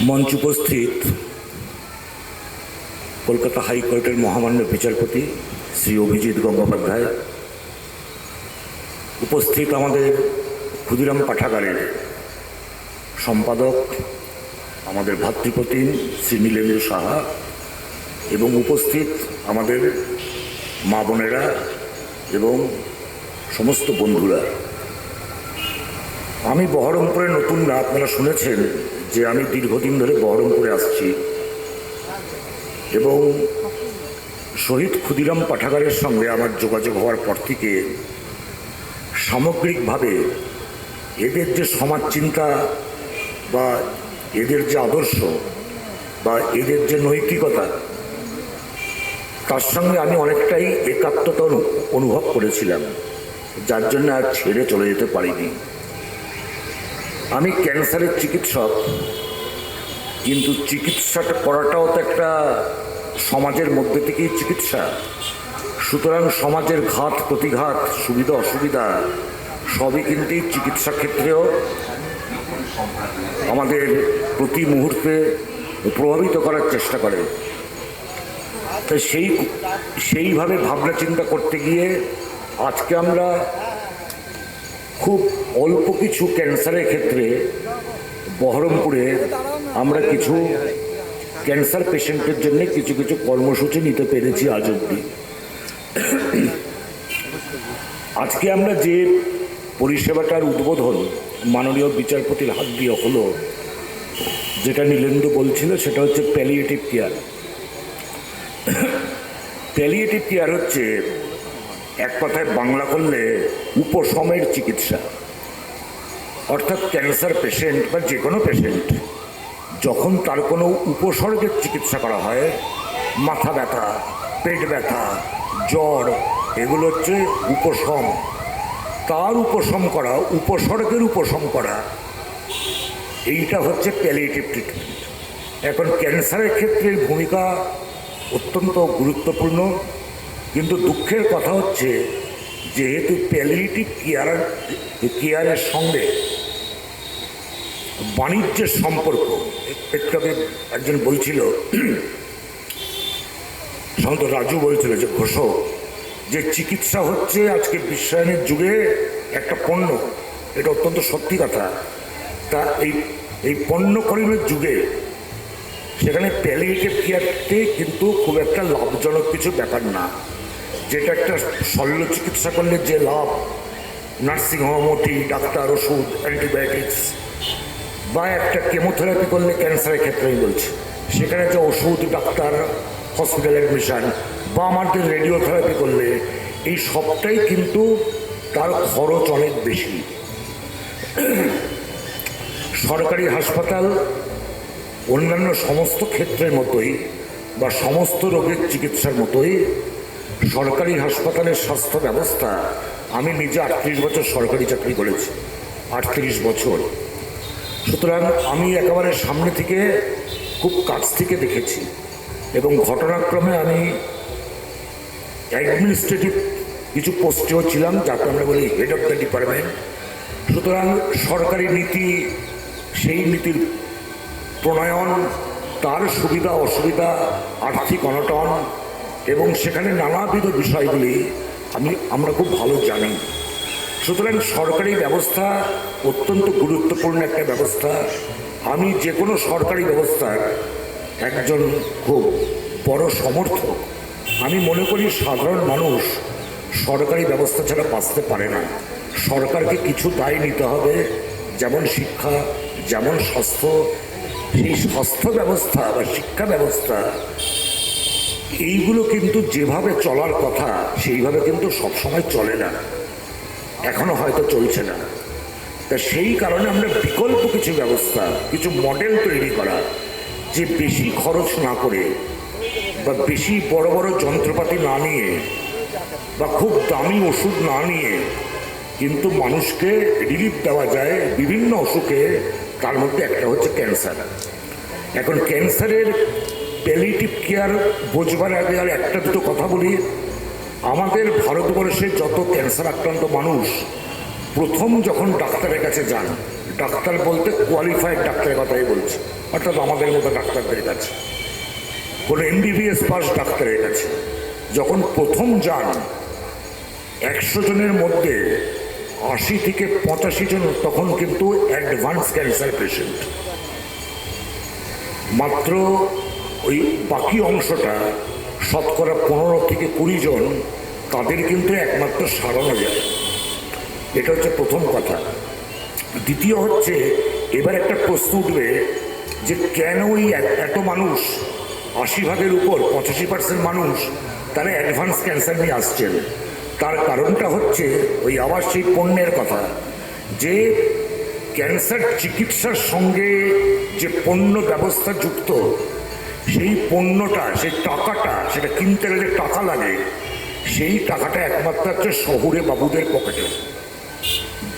মঞ্চ উপস্থিত কলকাতা হাইকোর্টের মহামান্য বিচারপতি শ্রী অভিজিৎ গঙ্গোপাধ্যায়। উপস্থিত আমাদের ক্ষুদিরাম পাঠাগারের সম্পাদক, আমাদের ভাতৃপ্রতিম শ্রী নীলেন্দ্র সাহা এবং উপস্থিত আমাদের মা বোনেরা এবং সমস্ত বন্ধুরা। আমি বহরমপুরে নতুন না আপনারা শুনেছেন যে আমি দীর্ঘদিন ধরে বহরমপুরে আসছি এবং শহীদ ক্ষুদিরাম পাঠাগারের সঙ্গে আমার যোগাযোগ হওয়ার পর থেকে সামগ্রিকভাবে এদের যে সমাজ চিন্তা বা এদের যে আদর্শ বা এদের যে নৈতিকতা, তার সঙ্গে আমি অনেকটাই একাত্মতা অনুভব করেছিলাম, যার জন্য আর ছেড়ে চলে যেতে পারিনি। আমি ক্যান্সারের চিকিৎসক, কিন্তু চিকিৎসাটা করাটাও তো একটা সমাজের মধ্যে থেকেই চিকিৎসা। সুতরাং সমাজের ঘাত, প্রতিঘাত, সুবিধা, অসুবিধা, সবই কিন্তু চিকিৎসা ক্ষেত্রেও আমাদের প্রতি মুহূর্তে প্রভাবিত করার চেষ্টা করে। তো সেই, সেইভাবে ভাবনা চিন্তা করতে গিয়ে আজকে আমরা খুব অল্প কিছু ক্যান্সারের ক্ষেত্রে বহরমপুরে আমরা কিছু ক্যান্সার পেশেন্টের জন্য কিছু কিছু কর্মসূচি নিতে পেরেছি আজ অব্দি আজকে আমরা যে পরিষেবাটার উদ্বোধন মাননীয় বিচারপতির হাত দিয়ে হলো, যেটা নীলেন্দু বলছিল, সেটা হচ্ছে প্যালিয়েটিভ কেয়ার প্যালিয়েটিভ কেয়ার হচ্ছে এক কথায় বাংলা করলে উপশমের চিকিৎসা। অর্থাৎ ক্যান্সার পেশেন্ট বা যে কোনো পেশেন্ট, যখন তার কোনো উপসর্গের চিকিৎসা করা হয়, মাথা ব্যথা, পেট ব্যথা, জ্বর, এগুলো হচ্ছে উপশম তার উপশম করা, উপসর্গের উপশম করা, এইটা হচ্ছে প্যালিয়েটিভ ট্রিটমেন্ট এখন ক্যান্সারের ক্ষেত্রে ভূমিকা অত্যন্ত গুরুত্বপূর্ণ। কিন্তু দুঃখের কথা হচ্ছে, যেহেতু প্যালিয়েটিভ কেয়ার, কেয়ারের সঙ্গে বাণিজ্যের সম্পর্ক একটু আগে একজন বলছিল, সন্ত রাজু বলছিল যে, ঘোষক, যে চিকিৎসা হচ্ছে আজকে বিশ্বায়নের যুগে একটা পণ্য, এটা অত্যন্ত সত্যি কথা। তা এই এই পণ্য করিমের যুগে সেখানে প্যালিয়েটিভ কেয়ারতে কিন্তু খুব একটা লাভজনক কিছু ব্যাপার না। যেটা একটা শল্য চিকিৎসা করলে যে লাভ? নার্সিংহোম ওটি ডাক্তার, ওষুধ, অ্যান্টিবায়োটিক্স বা একটা কেমোথেরাপি করলে ক্যান্সারের ক্ষেত্রেই বলছি। সেখানে যে ওষুধ, ডাক্তার হসপিটাল অ্যাডমিশন বা আমাদের রেডিওথেরাপি করলে, এই সবটাই কিন্তু তার খরচ অনেক বেশি। সরকারি হাসপাতাল অন্যান্য সমস্ত ক্ষেত্রের মতোই বা সমস্ত রোগের চিকিৎসার মতোই সরকারি হাসপাতালের স্বাস্থ্য ব্যবস্থা, আমি নিজে আটত্রিশ বছর সরকারি চাকরি করেছি, আটত্রিশ বছর। সুতরাং আমি একেবারে সামনে থেকে খুব কাছ থেকে দেখেছি এবং ঘটনাক্রমে আমি অ্যাডমিনিস্ট্রেটিভ কিছু পোস্টেও ছিলাম, যাকে আমরা বলি হেড অফ দ্য ডিপার্টমেন্ট সুতরাং সরকারি নীতি, সেই নীতির প্রণয়ন, তার সুবিধা অসুবিধা আর্থিক অনটন এবং সেখানে নানাবিধ বিষয়গুলি আমি, আমরা খুব ভালো জানি। সুতরাং সরকারি ব্যবস্থা অত্যন্ত গুরুত্বপূর্ণ একটা ব্যবস্থা। আমি যে কোনো সরকারি ব্যবস্থার একজন খুব বড় সমর্থক। আমি মনে করি সাধারণ মানুষ সরকারি ব্যবস্থা ছাড়া বাঁচতে পারে না। সরকারকে কিছু দায় নিতে হবে, যেমন শিক্ষা, যেমন স্বাস্থ্য। সেই স্বাস্থ্য ব্যবস্থা বা শিক্ষা ব্যবস্থা এইগুলো কিন্তু যেভাবে চলার কথা, সেইভাবে কিন্তু সবসময় চলে না। এখনও হয়তো চলছে না। তা সেই কারণে আমরা বিকল্প কিছু ব্যবস্থা, কিছু মডেল তৈরি করা, যে বেশি খরচ না করে বা বেশি বড় বড় যন্ত্রপাতি না নিয়ে বা খুব দামি ওষুধ না নিয়ে কিন্তু মানুষকে রিলিফ দেওয়া যায় বিভিন্ন অসুখে, তার মধ্যে একটা হচ্ছে ক্যান্সার এখন ক্যান্সারের প্যালিটিভ কেয়ার বোঝবার আগে আর একটা দুটো কথা বলি। আমাদের ভারতবর্ষে যত ক্যান্সার আক্রান্ত মানুষ, প্রথম যখন ডাক্তারের কাছে যান, ডাক্তার বলতে কোয়ালিফাইড ডাক্তারের কথাই বলছি, অর্থাৎ আমাদের মতো ডাক্তারদের কাছে। কোনো এমবিবিএস পাস ডাক্তারের কাছে। যখন প্রথম যান, একশো জনের মধ্যে আশি থেকে পঁচাশি জন তখন কিন্তু অ্যাডভান্স ক্যান্সার পেশেন্ট মাত্র ওই বাকি অংশটা শতকরা পনেরো থেকে কুড়ি জন, তাদের কিন্তু একমাত্র সারানো যায়। এটা হচ্ছে প্রথম কথা। দ্বিতীয় হচ্ছে, এবার একটা প্রশ্ন উঠবে যে কেন ওই এত- মানুষ, আশি ভাগের উপর, পঁচাশি পার্সেন্ট মানুষ, তারা অ্যাডভান্স ক্যান্সার নিয়ে আসছেন তার কারণটা হচ্ছে ওই আবার সেই পণ্যের কথা, যে ক্যান্সার চিকিৎসার সঙ্গে যে পণ্য ব্যবস্থা যুক্ত সেই পণ্যটা, সেই টাকাটা, সেটা কিনতে গেলে টাকা লাগে, সেই টাকাটা একমাত্র হচ্ছে শহুরে বাবুদের পকেটে।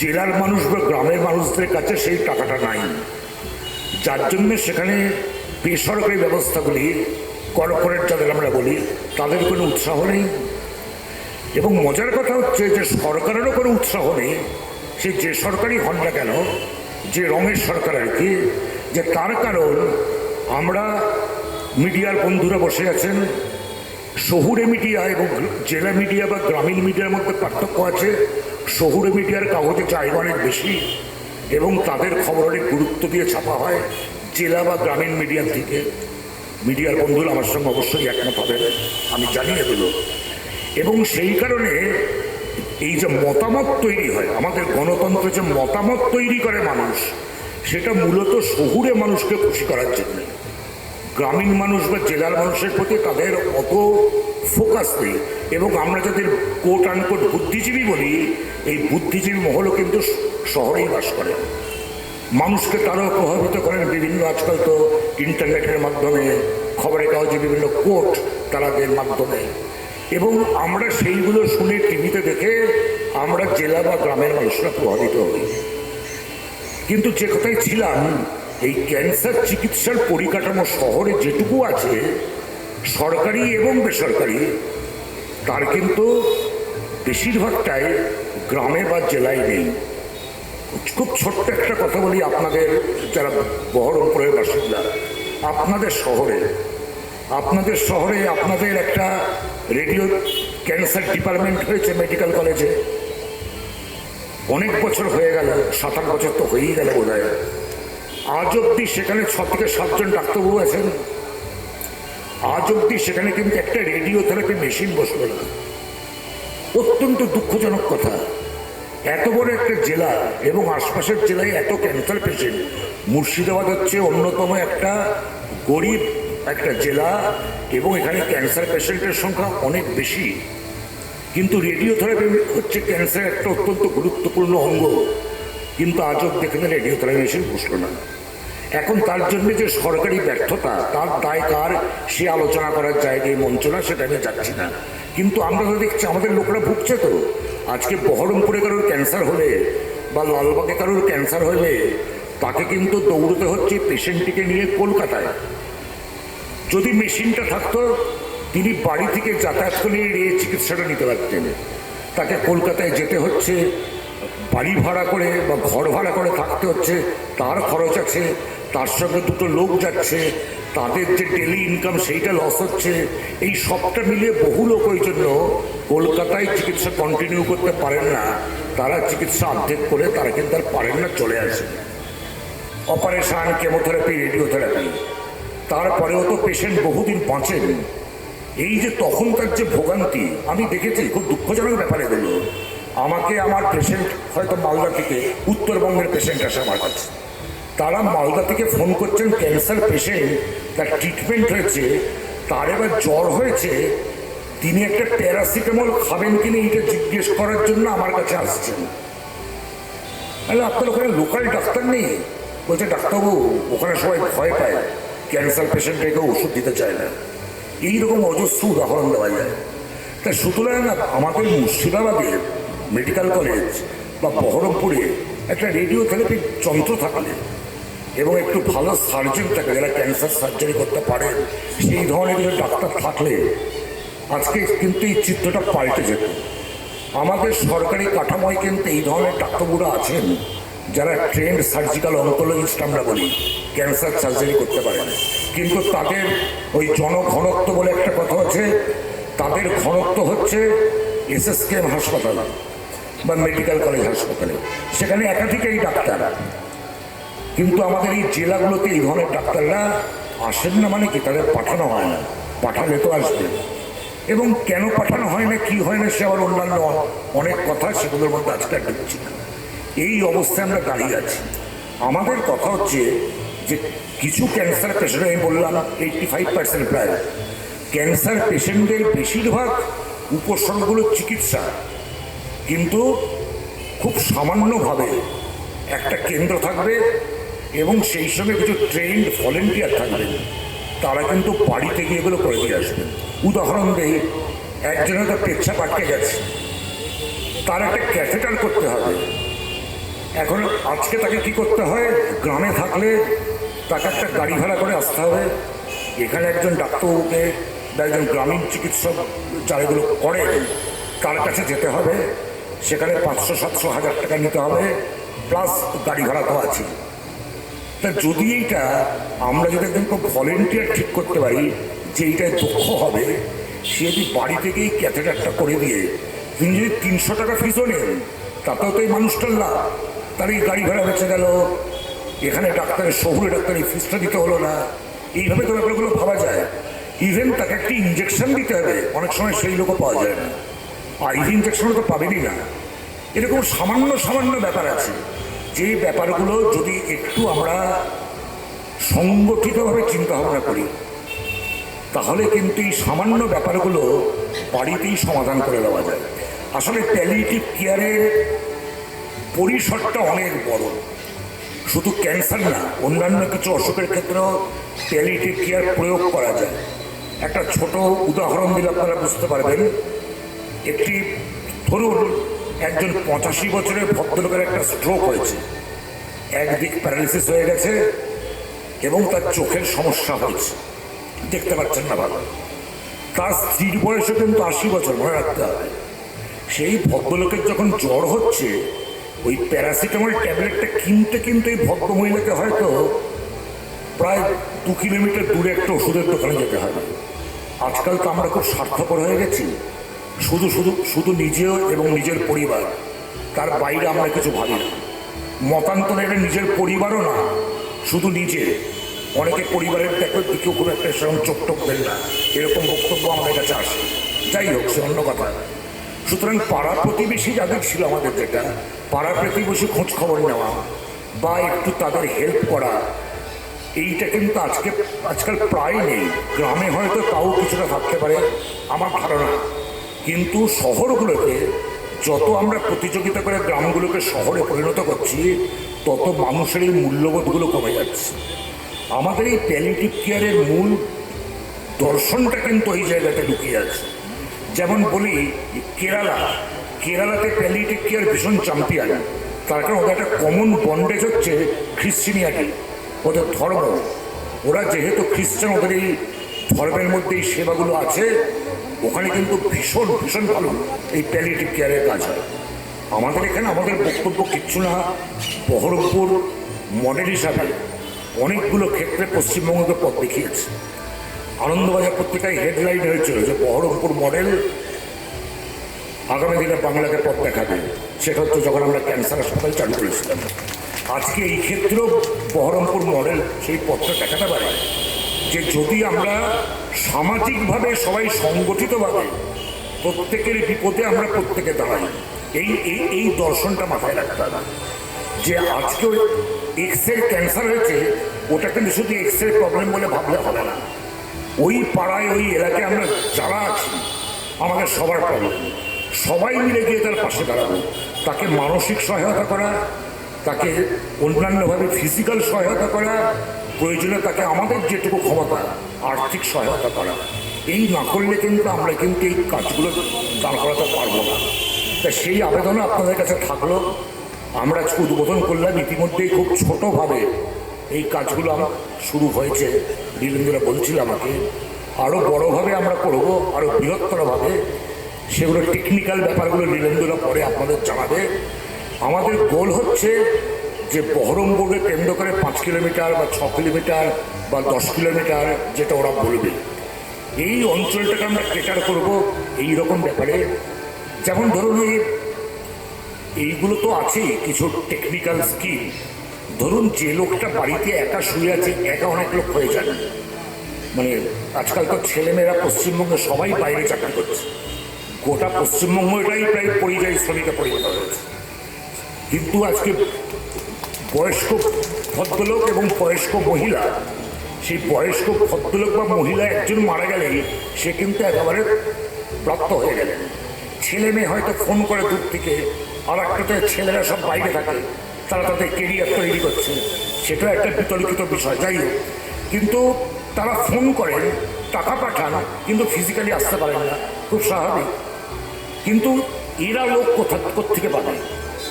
জেলার মানুষ বা গ্রামের মানুষদের কাছে সেই টাকাটা নাই। যার জন্য সেখানে বেসরকারি ব্যবস্থাগুলি কর্পোরেট যাদের আমরা বলি, তাদের কোনো উৎসাহ নেই। এবং মজার কথা হচ্ছে যে সরকারেরও কোনো উৎসাহ নেই, সে যে সরকারই হন না কেন, যে রঙের সরকার আর কি, যে তার কারণ আমরা মিডিয়ার বন্ধুরা বসে আছেন। শহুরে মিডিয়া এবং জেলা মিডিয়া বা গ্রামীণ মিডিয়ার মধ্যে পার্থক্য আছে। শহুরে মিডিয়ার কাগজে জায়গা অনেক বেশি এবং তাদের খবর অনেক গুরুত্ব দিয়ে ছাপা হয় জেলা বা গ্রামীণ মিডিয়ার থেকে মিডিয়ার বন্ধুরা আমার সঙ্গে অবশ্যই একমত হবেন, আমি জানি এগুলো এবং সেই কারণে এই যে মতামত তৈরি হয়, আমাদের গণতন্ত্রে যে মতামত তৈরি করে মানুষ, সেটা মূলত শহুরে মানুষকে খুশি করার জন্য গ্রামীণ মানুষ বা জেলার মানুষের প্রতি তাদের অত ফোকাস নেই। এবং আমরা যাদের কোট আনকোট বুদ্ধিজীবী বলি, এই বুদ্ধিজীবী মহলও কিন্তু শহরেই বাস করে। মানুষকে তারাও প্রভাবিত করেন বিভিন্ন আজকাল তো ইন্টারনেটের মাধ্যমে খবরের কাগজে বিভিন্ন কোট তারাদের মাধ্যমে। এবং আমরা সেইগুলো শুনে টিভিতে দেখে আমরা জেলা বা গ্রামের মানুষরা প্রভাবিত হই। কিন্তু যে কথায় ছিলাম এই ক্যান্সার চিকিৎসার পরিকাঠামো শহরে যেটুকু আছে, সরকারি এবং বেসরকারি, তার কিন্তু বেশিরভাগটাই গ্রামে বা জেলায় নেই। খুব ছোট্ট একটা কথা বলি আপনাদের, যারা বহরমপুরের বাসিন্দা, আপনাদের শহরে আপনাদের শহরে আপনাদের একটা রেডিও ক্যান্সার ডিপার্টমেন্ট হয়েছে মেডিকেল কলেজে। অনেক বছর হয়ে গেল, সাত আট বছর তো হয়েই গেল বোধ আজ অব্দি সেখানে ছ থেকে সাতজন ডাক্তারবাবু আছেন। আজ অব্দি সেখানে কিন্তু একটা রেডিও থেরাপি মেশিন বসল না অত্যন্ত দুঃখজনক কথা। এত বড় একটা জেলা এবং আশপাশের জেলায় এত ক্যান্সার পেশেন্ট। মুর্শিদাবাদ হচ্ছে অন্যতম একটা গরিব একটা জেলা এবং এখানে ক্যান্সার পেশেন্টের সংখ্যা অনেক বেশি। কিন্তু রেডিও রেডিওথেরাপি হচ্ছে ক্যান্সার একটা অত্যন্ত গুরুত্বপূর্ণ অঙ্গ। কিন্তু আজ অব্দি এখানে রেডিওথেরাপি মেশিন বসল না। এখন তার জন্য যে সরকারি ব্যর্থতা, তার দায় কার, সে আলোচনা করার জায়গায় মঞ্চ না সেটা আমি যাচ্ছি না। কিন্তু আমরা তো দেখছি, আমাদের লোকরা ভুগছে তো। আজকে বহরমপুরে কারোর ক্যান্সার হলে বা লালবাগে কারোর ক্যান্সার হলে, তাকে কিন্তু দৌড়তে হচ্ছে পেশেন্টটিকে নিয়ে কলকাতায়। যদি মেশিনটা থাকতো, তিনি বাড়ি থেকে যাতায়াত করে এই চিকিৎসাটা নিতে পারতেন। তাকে কলকাতায় যেতে হচ্ছে, বাড়ি ভাড়া করে বা ঘর ভাড়া করে থাকতে হচ্ছে, তার খরচ আছে। তার সঙ্গে দুটো লোক যাচ্ছে, তাদের যে ডেলি ইনকাম সেইটা লস হচ্ছে, এই সবটা মিলিয়ে বহু লোক ওই জন্য কলকাতায় চিকিৎসা কন্টিনিউ করতে পারেন না। তারা চিকিৎসা অর্ধেক করে তারা কিন্তু আর পারেন না, চলে আসে। অপারেশন কেমোথেরাপি রেডিওথেরাপি তারপরেও তো পেশেন্ট বহুদিন বাঁচেন। এই যে তখনকার যে ভোগান্তি, আমি দেখেছি, খুব দুঃখজনক ব্যাপার এগুলো। আমাকে আমার পেশেন্ট হয়তো মালদা থেকে উত্তরবঙ্গের পেশেন্ট আসে আমার কাছে। তারা মালদা থেকে ফোন করছেন ক্যান্সার পেশেন্ট তার ট্রিটমেন্ট হয়েছে, তার এবার জ্বর হয়েছে, তিনি একটা প্যারাসিটামল খাবেন কিনা এটা জিজ্ঞেস করার জন্য আমার কাছে আসছেন। তাহলে আপনার ওখানে লোকাল ডাক্তার নেই? বলছে, ডাক্তারবাবু, ওখানে সবাই ভয় পায় ক্যান্সার পেশেন্টকে কেউ ওষুধ দিতে চায় না। এইরকম অজস্র উদাহরণ দেওয়া যায়। তাই সুতরাং আমাদের মুর্শিদাবাদে মেডিকেল কলেজ বা বহরমপুরে একটা রেডিওথেরাপি যন্ত্র থাকলে এবং একটু ভালো সার্জন থাকে, যারা ক্যান্সার সার্জারি করতে পারে, সেই ধরনের কিছু ডাক্তার থাকলে আজকে কিন্তু এই চিত্রটা পাল্টে যেত। আমাদের সরকারি কাঠামোয় কিন্তু এই ধরনের ডাক্তারবাবুরা আছেন, যারা ট্রেন্ড সার্জিক্যাল অঙ্কোলজিস্ট আমরা বলি ক্যান্সার সার্জারি করতে পারেন। কিন্তু তাদের ওই জনঘনত্ব বলে একটা কথা আছে, তাদের ঘনত্ব হচ্ছে এসএসকেএম হাসপাতাল বা মেডিকেল কলেজ হাসপাতালে। সেখানে একাধিক এই ডাক্তার। কিন্তু আমাদের এই জেলাগুলোতে এই ধরনের ডাক্তাররা আসেন না মানে কি? তাদের পাঠানো হয় না। পাঠালে তো আসবে। এবং কেন পাঠানো হয় না, কি হয় না, সে আবার অন্যান্য অনেক কথা সেগুলোর মধ্যে আজকে ঢুকছি না। এই অবস্থায় আমরা দাঁড়িয়ে আছি। আমাদের কথা হচ্ছে যে কিছু ক্যান্সার পেশেন্ট আমি বললাম এইটটি ফাইভ পার্সেন্ট প্রায়। ক্যান্সার পেশেন্টদের বেশিরভাগ উপসর্গগুলোর চিকিৎসা। কিন্তু খুব সামান্যভাবে একটা কেন্দ্র থাকবে এবং সেই সঙ্গে কিছু ট্রেন্ড ভলেন্টিয়ার থাকবেন তারা কিন্তু বাড়িতে গিয়ে এগুলো করে দিয়ে আসবেন উদাহরণ দেই একজনের তো পেচ্ছা পাটকে গেছে। তার একটা ক্যাথেটার করতে হবে। এখন আজকে তাকে কি করতে হয়? গ্রামে থাকলে তাকে একটা গাড়ি ভাড়া করে আসতে হবে। এখানে একজন ডাক্তারবাবুকে বা একজন গ্রামীণ চিকিৎসক যারা এগুলো করে, তার কাছে যেতে হবে। সেখানে পাঁচশো সাতশো হাজার টাকা নিতে হবে প্লাস গাড়ি ভাড়া তো আছে তা যদি এইটা আমরা যদি একজন ভলেন্টিয়ার ঠিক করতে পারি যে এইটায় দক্ষ হবে, সে যদি বাড়ি থেকেই ক্যাথেটারটা করে দিয়ে তিনি যদি তিনশো টাকা ফিসও নেন, তাতেও তো এই মানুষটার লাভ। তার এই গাড়ি ভাড়া বেঁচে গেল, এখানে ডাক্তারের শহুরে ডাক্তারের ফিসটা দিতে হলো না, এইভাবে তো ব্যাপারগুলো ভাবা যায়। ইভেন তাকে একটি ইঞ্জেকশন দিতে হবে, অনেক সময় সেই লোকও পাওয়া যায় না। আইভি ইঞ্জেকশনও তো পাবেনই না। এরকম সামান্য সামান্য ব্যাপার আছে। যে ব্যাপারগুলো যদি একটু আমরা সংগঠিতভাবে চিন্তা ভাবনা করি, তাহলে কিন্তু এই সামান্য ব্যাপারগুলো বাড়িতেই সমাধান করে দেওয়া যায়। আসলে প্যালিয়েটিভ কেয়ারের পরিসরটা অনেক বড়। শুধু ক্যান্সার না, অন্যান্য কিছু অসুখের ক্ষেত্রেও প্যালিয়েটিভ কেয়ার প্রয়োগ করা যায়। একটা ছোট উদাহরণ দিলে আপনারা বুঝতে পারবেন। একটি, ধরুন একজন পঁচাশি বছরের ভদ্রলোকের একটা স্ট্রোক হয়েছে। একদিক প্যারালিসিস হয়ে গেছে এবং তার চোখের সমস্যা হয়েছে। দেখতে পাচ্ছেন না ভালো। তার স্ত্রীর বয়সে কিন্তু আশি বছর, মনে রাখতে হবে। সেই ভদ্রলোকের যখন জ্বর হচ্ছে, ওই প্যারাসিটামল ট্যাবলেটটা কিনতে কিনতে এই ভদ্র মহিলাকে হয়তো প্রায় দু কিলোমিটার দূরে একটা ওষুধের দোকানে যেতে হবে। আজকাল তো আমরা খুব স্বার্থপর হয়ে গেছি। শুধু শুধু শুধু নিজেও এবং নিজের পরিবার। তার বাইরে আমরা কিছু ভাবি না। মতান্তরে এটা নিজের পরিবারও না, শুধু নিজে। অনেকে পরিবারের দেখো, দিকেও কোনো একটা সেরকম চোখ টোক দেন না। এরকম বক্তব্য আমাদের কাছে আসে যাই হোক, সে অন্য কথা। সুতরাং পাড়া প্রতিবেশী যাদের ছিল আমাদের যেটা, পাড়া প্রতিবেশী খোঁজ খবর নেওয়া বা একটু তাদের হেল্প করা, এইটা কিন্তু আজকে, আজকাল প্রায় নেই। গ্রামে হয়তো তাও কিছুটা থাকতে পারে, আমার ধারণা। কিন্তু শহরগুলোতে যত আমরা প্রতিযোগিতা করে গ্রামগুলোকে শহরে পরিণত করছি, তত মানুষের এই মূল্যবোধগুলো কমে যাচ্ছে। আমাদের এই প্যালিটিভ কেয়ারের মূল দর্শনটা কিন্তু এই জায়গাতে লুকিয়ে আছে। যেমন বলি, কেরালা, কেরালাতে প্যালিটিভ কেয়ার ভীষণ চ্যাম্পিয়ন তার কারণ ওদের একটা কমন বন্ডেজ হচ্ছে খ্রিশ্চিনিয়াটি ওদের ধর্ম। ওরা যেহেতু খ্রিস্টান ওদের এই ধর্মের মধ্যে এই সেবাগুলো আছে ওখানে কিন্তু ভীষণ ভীষণ ভালো এই প্যালিটিভ কেয়ারের কাজ হয়। আমাদের এখানে আমাদের বক্তব্য কিচ্ছু না বহরমপুর, মডেল হিসাবে অনেকগুলো ক্ষেত্রে পশ্চিমবঙ্গকে পথ দেখিয়েছে। আনন্দবাজার পত্রিকায় হেডলাইন হয়েছিল যে বহরমপুর মডেল আগামী দিনে বাংলাকে পথ দেখাবে। সেটা হচ্ছে যখন আমরা ক্যান্সার হাসপাতাল চালু করেছিলাম। আজকে এই ক্ষেত্রেও বহরমপুর মডেল সেই পথটা দেখাতে পারে। যে যদি আমরা সামাজিকভাবে সবাই সংগঠিতভাবে প্রত্যেকের বিপদে আমরা প্রত্যেকে দাঁড়াই, এই এই এই দর্শনটা মাথায় রাখতে হবে। যে আজকে এক্স রে ক্যান্সার হয়েছে ওটা কিন্তু শুধু এক্স রে প্রবলেম বলে ভাবলে হবে না। ওই পাড়ায়, ওই এলাকায় আমরা যারা আছি, আমাদের সবার প্রবলেম সবাই মিলে গিয়ে তার পাশে দাঁড়াবো। তাকে মানসিক সহায়তা করা, তাকে অন্যান্যভাবে ফিজিক্যাল সহায়তা করা প্রয়োজনে তাকে আমাদের যেটুকু ক্ষমতা আর্থিক সহায়তা করা। এই না করলে কিন্তু আমরা কিন্তু এই কাজগুলো দাঁড় করাতে পারব না। তা সেই আবেদনও আপনাদের কাছে থাকল। আমরা উদ্বোধন করলাম। ইতিমধ্যেই খুব ছোটোভাবে এই কাজগুলো আমার শুরু হয়েছে। নীলেন্দ্রা বলছিল আমাকে আরও বড়োভাবে আমরা করব আরও বৃহত্তরভাবে। সেগুলো টেকনিক্যাল ব্যাপারগুলো নীলেন্দ্রা পরে আপনাদের জানাবে। আমাদের গোল হচ্ছে যে বহরমপুরকে কেন্দ্র করে পাঁচ কিলোমিটার বা ছ কিলোমিটার বা দশ কিলোমিটার যেটা ওরা বলবে। এই অঞ্চলটাকে আমরা কেটার করব এই রকম ব্যাপারে। যেমন ধরুন ওই এইগুলো তো আছেই, কিছু টেকনিক্যাল স্কিল ধরুন যে লোকটা বাড়িতে একা শুয়ে আছে, একা অনেক লোক হয়ে যান মানে আজকাল তো ছেলেমেয়েরা পশ্চিমবঙ্গে সবাই বাইরে চাকরি করছে। গোটা পশ্চিমবঙ্গটাই প্রায় পরিযায়ী শ্রমিকে পরিণত হয়েছে। কিন্তু আজকে বয়স্ক ভদ্রলোক এবং বয়স্ক মহিলা। সেই বয়স্ক ভদ্রলোক বা মহিলা একজন মারা গেলেই সে কিন্তু একেবারে প্রাপ্ত হয়ে গেলেন। ছেলে মেয়ে হয়তো ফোন করে দূর থেকে, আর একটাতে ছেলেরা সব বাইরে থাকে, তারা তাদের কেরিয়ার তৈরি করছে, সেটাও একটা বিতর্কিত বিষয়, যাই হোক। কিন্তু তারা ফোন করেন, টাকা পাঠান, কিন্তু ফিজিক্যালি আসতে পারেন না, খুব স্বাভাবিক। কিন্তু এরা লোক কোথা থেকে পাবে?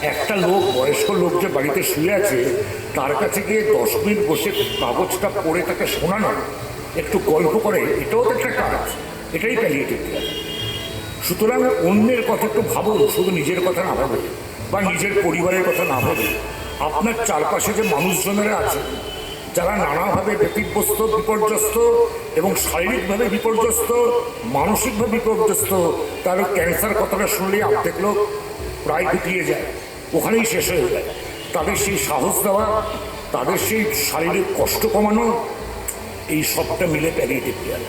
একটা লোক, বয়স্ক লোক যে বাড়িতে শুয়ে আছে, তার কাছে গিয়ে দশ মিনিট বসে কাগজটা পড়ে তাকে শোনানো, একটু গল্প করে, এটাও তো একটা কাজ, এটাই প্যালিয়েটিভ কেয়ার সুতরাং অন্যের কথা একটু ভাবুন, শুধু নিজের কথা না ভাবে বা নিজের পরিবারের কথা না ভাবে আপনার চারপাশে যে মানুষজনেরা আছে, যারা নানাভাবে ব্যতিগ্রস্ত বিপর্যস্ত এবং শারীরিকভাবে বিপর্যস্ত, মানসিকভাবে বিপর্যস্ত, তার ক্যান্সার কথাটা শুনলেই অর্ধেক লোক প্রায় গুটিয়ে যায়। ওখানেই শেষ হয়ে যায়। তাদের সেই সাহস দেওয়া, তাদের সেই শারীরিক কষ্ট কমানো, এই সবটা মিলে প্যারিয়েটিভ কেয়ার